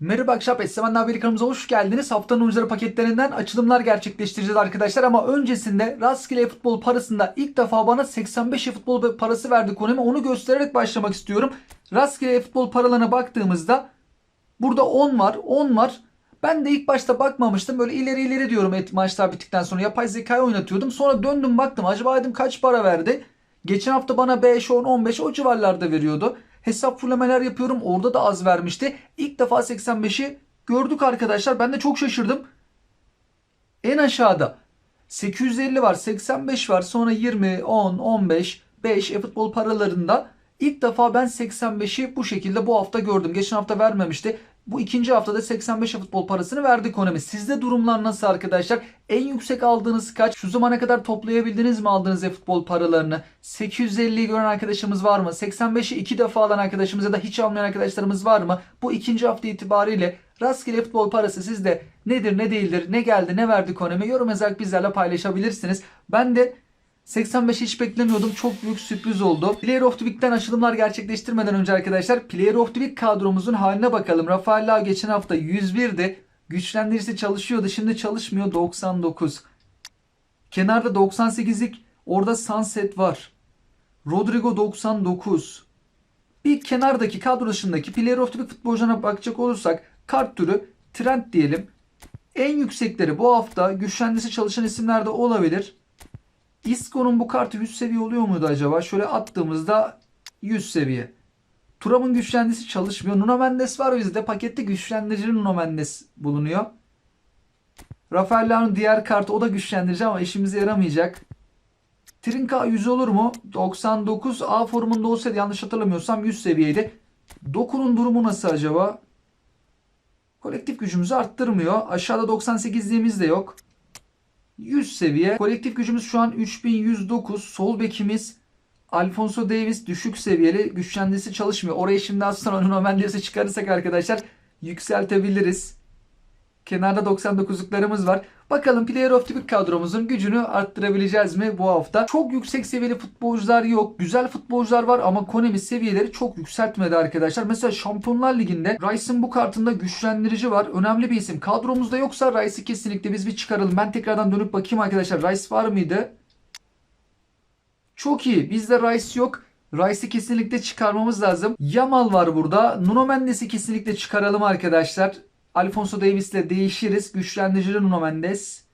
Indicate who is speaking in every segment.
Speaker 1: Merhaba Akşap Essemen Haberi kanalımıza hoş geldiniz. Haftanın oyuncuları paketlerinden açılımlar gerçekleştireceğiz arkadaşlar. Ama öncesinde rastgele futbol parasında ilk defa bana 85 futbol parası verdi Konami. Onu göstererek başlamak istiyorum. Rastgele futbol paralarına baktığımızda burada 10 var, 10 var. Ben de ilk başta bakmamıştım. Böyle ileri ileri diyorum et maçlar bittikten sonra. Yapay zekayı oynatıyordum. Sonra döndüm baktım. Acaba dedim kaç para verdi? Geçen hafta bana 5, 10, 15 o civarlarda veriyordu. Hesap fullemeler yapıyorum. Orada da az vermişti. İlk defa 85'i gördük arkadaşlar. Ben de çok şaşırdım. En aşağıda 850 var, 85 var. Sonra 20, 10, 15, 5 e-futbol paralarında ilk defa ben 85'i bu şekilde bu hafta gördüm. Geçen hafta vermemişti. Bu ikinci haftada 85 futbol parasını verdi Konami. Sizde durumlar nasıl arkadaşlar? En yüksek aldığınız kaç? Şu zamana kadar toplayabildiniz mi aldığınız futbol paralarını? 850'yi gören arkadaşımız var mı? 85'i iki defa alan arkadaşımız ya da hiç almayan arkadaşlarımız var mı? Bu ikinci hafta itibariyle rastgele futbol parası sizde nedir ne değildir ne geldi ne verdi Konami yorum yazarak bizlerle paylaşabilirsiniz. Ben de 85 hiç beklemiyordum. Çok büyük sürpriz oldu. Player of the Week'ten açılımlar gerçekleştirmeden önce arkadaşlar Player of the Week kadromuzun haline bakalım. Rafael Lau geçen hafta 101'di. Güçlendirisi çalışıyordu. Şimdi çalışmıyor 99. Kenarda 98'lik orada Sunset var. Rodrigo 99. Bir kenardaki kadro dışındaki Player of the Week futbolcularına bakacak olursak kart türü trend diyelim. En yüksekleri bu hafta güçlendirisi çalışan isimler de olabilir. Isco'nun bu kartı 100 seviye oluyor muydu acaba? Şöyle attığımızda 100 seviye. Turam'ın güçlendisi çalışmıyor. Nuno Mendes var bizde. Pakette güçlendirici Nuno Mendes bulunuyor. Rafael diğer kartı o da güçlendirici ama işimize yaramayacak. Trinka 100 olur mu? 99 A formunda olsaydı yanlış hatırlamıyorsam 100 seviyeydi. Doku'nun durumu nasıl acaba? Kolektif gücümüzü arttırmıyor. Aşağıda 98'liğimiz de yok. 100 seviye. Kolektif gücümüz şu an 3109. Sol bekimiz Alfonso Davis düşük seviyeli. Güçlendirisi çalışmıyor. Orayı şimdi az sonra Nuno Mendes'i çıkarırsak arkadaşlar yükseltebiliriz. Kenarda 99'luklarımız var. Bakalım Player of the Week kadromuzun gücünü arttırabileceğiz mi bu hafta? Çok yüksek seviyeli futbolcular yok. Güzel futbolcular var ama Konami seviyeleri çok yükseltmedi arkadaşlar. Mesela Şampiyonlar Ligi'nde Rice'ın bu kartında güçlendirici var. Önemli bir isim. Kadromuzda yoksa Rice'i kesinlikle biz bir çıkaralım. Ben tekrardan dönüp bakayım arkadaşlar. Rice var mıydı? Çok iyi. Bizde Rice yok. Rice'i kesinlikle çıkarmamız lazım. Yamal var burada. Nuno Mendes'i kesinlikle çıkaralım arkadaşlar. Alfonso Davis'le değişiriz. Güçlendirici Nuno Mendes.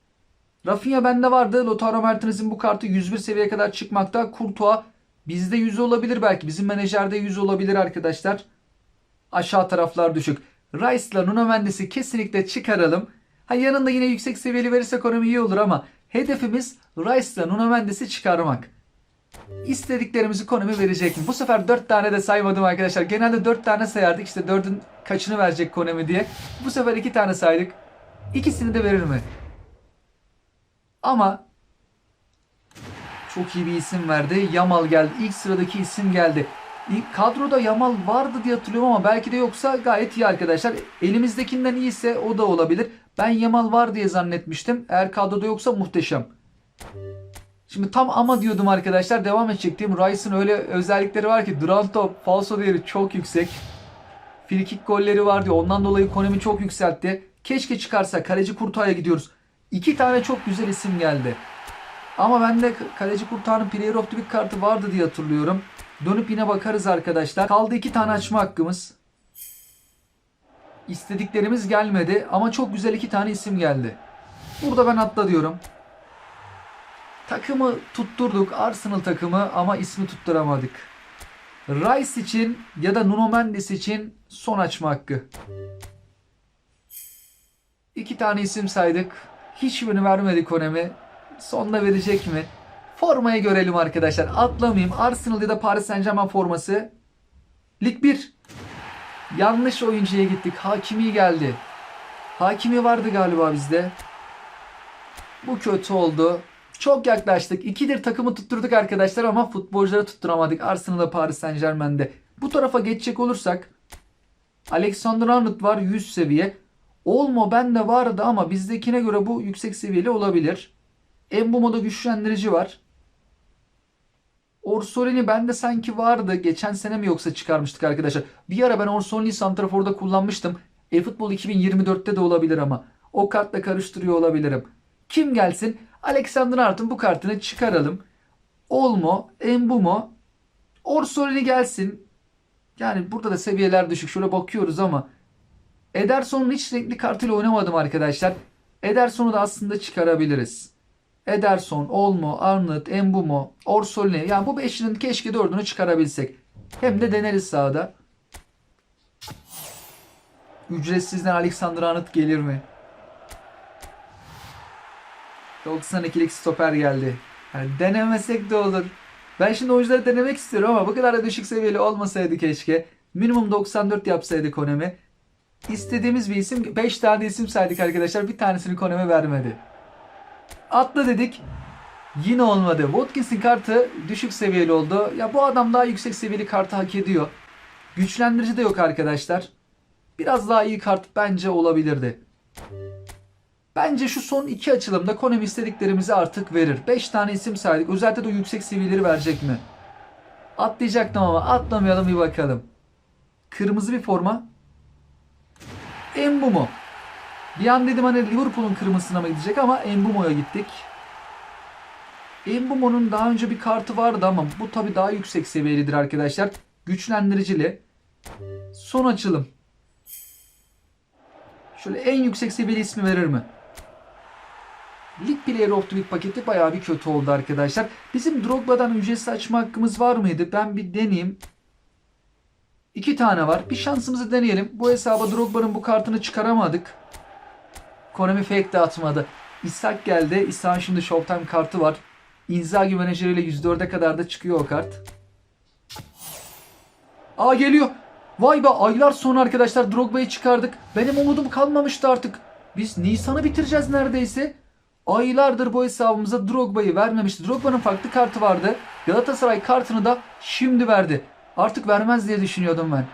Speaker 1: Rafinha bende vardı. Lautaro Martinez'in bu kartı 101 seviyeye kadar çıkmakta. Courtois bizde 100 olabilir belki. Bizim menajerde 100 olabilir arkadaşlar. Aşağı taraflar düşük. Rice'la Nuno Mendes'i kesinlikle çıkaralım. Ha yanında yine yüksek seviyeli verirse ekonomi iyi olur ama hedefimiz Rice'la Nuno Mendes'i çıkarmak. İstediklerimizi Konami verecek mi? Bu sefer 4 tane de saymadım arkadaşlar. Genelde 4 tane sayardık. İşte 4'ün kaçını verecek Konami diye. Bu sefer 2 tane saydık. İkisini de verir mi? Ama çok iyi bir isim verdi. Yamal geldi. İlk sıradaki isim geldi. Kadroda Yamal vardı diye hatırlıyorum ama belki de yoksa gayet iyi arkadaşlar. Elimizdekinden iyiyse o da olabilir. Ben Yamal var diye zannetmiştim. Eğer kadroda yoksa muhteşem. Şimdi tam ama diyordum arkadaşlar. Devam edecektim. Rice'ın öyle özellikleri var ki duran top, falso değeri çok yüksek. Frikik golleri var diyor. Ondan dolayı Konami çok yükseltti. Keşke çıkarsa. Kaleci Kurtağ'a gidiyoruz. İki tane çok güzel isim geldi. Ama bende Kaleci Kurtağ'ın Player of the Week kartı vardı diye hatırlıyorum. Dönüp yine bakarız arkadaşlar. Kaldı iki tane açma hakkımız. İstediklerimiz gelmedi ama çok güzel iki tane isim geldi. Burada ben atla diyorum. Takımı tutturduk. Arsenal takımı ama ismi tutturamadık. Rice için ya da Nuno Mendes için son açma hakkı. İki tane isim saydık. Hiçbirini vermedi Konami. Sonda verecek mi? Formayı görelim arkadaşlar. Atlamayayım. Arsenal ya da Paris Saint Germain forması. Lig 1. Yanlış oyuncuya gittik. Hakimi geldi. Hakimi vardı galiba bizde. Bu kötü oldu. Çok yaklaştık. İkidir takımı tutturduk arkadaşlar ama futbolcuları tutturamadık. Arsenal'da Paris Saint Germain'de. Bu tarafa geçecek olursak Alexander Arnold var 100 seviye. Olmo bende vardı ama bizdekine göre bu yüksek seviyeli olabilir. Embumo'da güçlendirici var. Orsolini bende sanki vardı. Geçen sene mi yoksa çıkarmıştık arkadaşlar. Bir ara ben Orsolini'yi Santrafor'da kullanmıştım. E-Futbol 2024'te de olabilir ama. O kartla karıştırıyor olabilirim. Kim gelsin? Alexander Arnold'un bu kartını çıkaralım. Olmo, Embumo, Orsolini gelsin. Yani burada da seviyeler düşük. Şöyle bakıyoruz ama Ederson'un hiç renkli kartıyla oynamadım arkadaşlar. Ederson'u da aslında çıkarabiliriz. Ederson, Olmo, Arnold, Embumo, Orsolini. Yani bu beşinin keşke dördünü çıkarabilsek. Hem de deneriz sahada. Ücretsizden Alexander Arnold gelir mi? 92'lik stoper geldi. Yani denemesek de olur. Ben şimdi oyuncuları denemek istiyorum ama bu kadar da düşük seviyeli olmasaydı keşke. Minimum 94 yapsaydı Konami. İstediğimiz bir isim 5 tane isim saydık arkadaşlar. Bir tanesini Konami vermedi. Atla dedik. Yine olmadı. Watkins'in kartı düşük seviyeli oldu. Ya bu adam daha yüksek seviyeli kartı hak ediyor. Güçlendirici de yok arkadaşlar. Biraz daha iyi kart bence olabilirdi. Bence şu son iki açılımda Konami istediklerimizi artık verir. 5 tane isim saydık. Özellikle de yüksek seviyeleri verecek mi? Atlayacaktım ama atlamayalım bir bakalım. Kırmızı bir forma. Embumo. Bir an dedim hani Liverpool'un kırmızısına mı gidecek ama Embumo'ya gittik. Embumo'nun daha önce bir kartı vardı ama bu tabi daha yüksek seviyelidir arkadaşlar. Güçlendiricili. Son açılım. Şöyle en yüksek seviyeli ismi verir mi? Lig Player of the Week paketi bayağı bir kötü oldu arkadaşlar. Bizim Drogba'dan ücretsiz açma hakkımız var mıydı? Ben bir deneyeyim. İki tane var. Bir şansımızı deneyelim. Bu hesaba Drogba'nın bu kartını çıkaramadık. Konami fake de atmadı. İshak geldi. İshak'ın şimdi Showtime kartı var. Inzaghi menajeriyle %4'e kadar da çıkıyor o kart. Aa geliyor. Vay be aylar sonra arkadaşlar Drogba'yı çıkardık. Benim umudum kalmamıştı artık. Biz Nisan'ı bitireceğiz neredeyse. Aylardır bu hesabımıza Drogba'yı vermemişti. Drogba'nın farklı kartı vardı. Galatasaray kartını da şimdi verdi. Artık vermez diye düşünüyordum ben.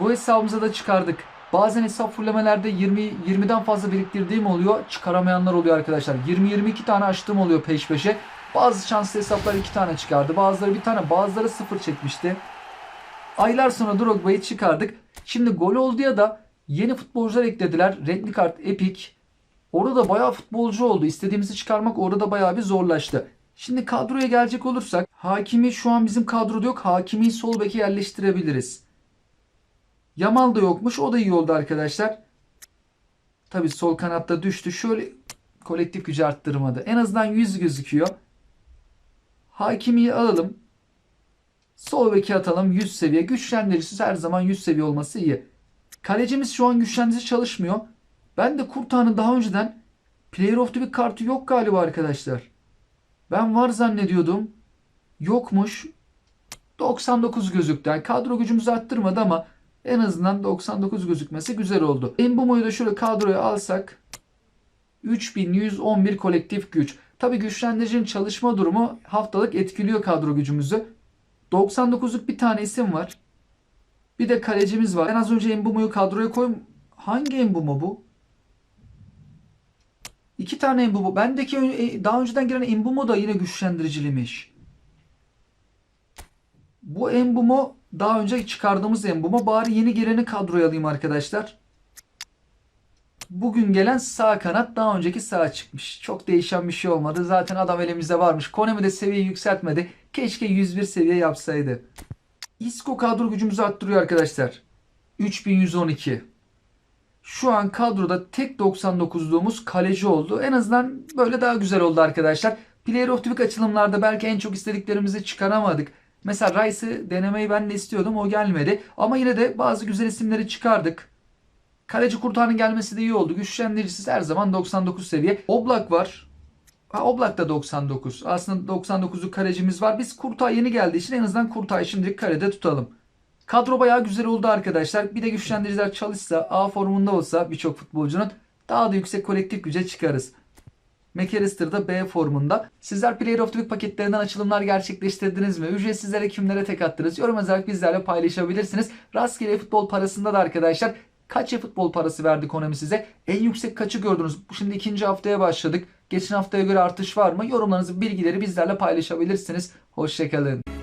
Speaker 1: Bu hesabımıza da çıkardık. Bazen hesap fullemelerde 20 20'den fazla biriktirdiğim oluyor. Çıkaramayanlar oluyor arkadaşlar. 20-22 tane açtığım oluyor peş peşe. Bazı şanslı hesaplar 2 tane çıkardı. Bazıları bir tane, bazıları 0 çekmişti. Aylar sonra Drogba'yı çıkardık. Şimdi gol oldu ya da yeni futbolcular eklediler. Renkli kart Epic. Orada da bayağı futbolcu oldu. İstediğimizi çıkarmak orada bayağı bir zorlaştı. Şimdi kadroya gelecek olursak Hakimi şu an bizim kadroda yok. Hakimi sol beke yerleştirebiliriz. Yamal da yokmuş. O da iyi oldu arkadaşlar. Tabi sol kanatta düştü. Şöyle kolektif gücü arttırmadı. En azından 100 gözüküyor. Hakimi'yi alalım. Sol beki atalım 100 seviye. Güçlendiricisiz her zaman 100 seviye olması iyi. Kalecimiz şu an güçlendirici çalışmıyor. Ben de Kurtağ'ın daha önceden Player of the Week kartı yok galiba arkadaşlar. Ben var zannediyordum. Yokmuş. 99 gözüktü. Yani kadro gücümüzü arttırmadı ama en azından 99 gözükmesi güzel oldu. Embumo'yu da şöyle kadroya alsak 3111 kolektif güç. Tabi güçlendiricinin çalışma durumu haftalık etkiliyor kadro gücümüzü. 99'luk bir tane isim var. Bir de kalecimiz var. En az önce Embumo'yu kadroya koyum. Hangi Embumo bu? İki tane Embumo. Bendeki ö- daha önceden giren Embumo da yine güçlendiriciliymiş. Bu Embumo daha önce çıkardığımız Embumo. Bari yeni geleni kadroya alayım arkadaşlar. Bugün gelen sağ kanat daha önceki sağ çıkmış. Çok değişen bir şey olmadı. Zaten adam elimizde varmış. Konami de seviyeyi yükseltmedi. Keşke 101 seviye yapsaydı. Isco kadro gücümüzü arttırıyor arkadaşlar. 3112. Şu an kadroda tek 99'luğumuz kaleci oldu. En azından böyle daha güzel oldu arkadaşlar. Player of the Week açılımlarda belki en çok istediklerimizi çıkaramadık. Mesela Rice'ı denemeyi ben de istiyordum. O gelmedi. Ama yine de bazı güzel isimleri çıkardık. Kaleci Kurtar'ın gelmesi de iyi oldu. Güçlendiricisiz her zaman 99 seviye. Oblak var. Ha, Oblak da 99. Aslında 99'luk kalecimiz var. Biz Kurtay yeni geldiği için en azından Kurtay şimdilik kalede tutalım. Kadro bayağı güzel oldu arkadaşlar. Bir de güçlendiriciler çalışsa, A formunda olsa birçok futbolcunun daha da yüksek kolektif güce çıkarız. McAllister da B formunda. Sizler Player of the Week paketlerinden açılımlar gerçekleştirdiniz mi? Ücretsizlere kimlere tek attınız? Yorum yazarak bizlerle paylaşabilirsiniz. Rastgele futbol parasında da arkadaşlar kaç futbol parası verdi Konami size? En yüksek kaçı gördünüz? Şimdi ikinci haftaya başladık. Geçen haftaya göre artış var mı? Yorumlarınızı, bilgileri bizlerle paylaşabilirsiniz. Hoşçakalın.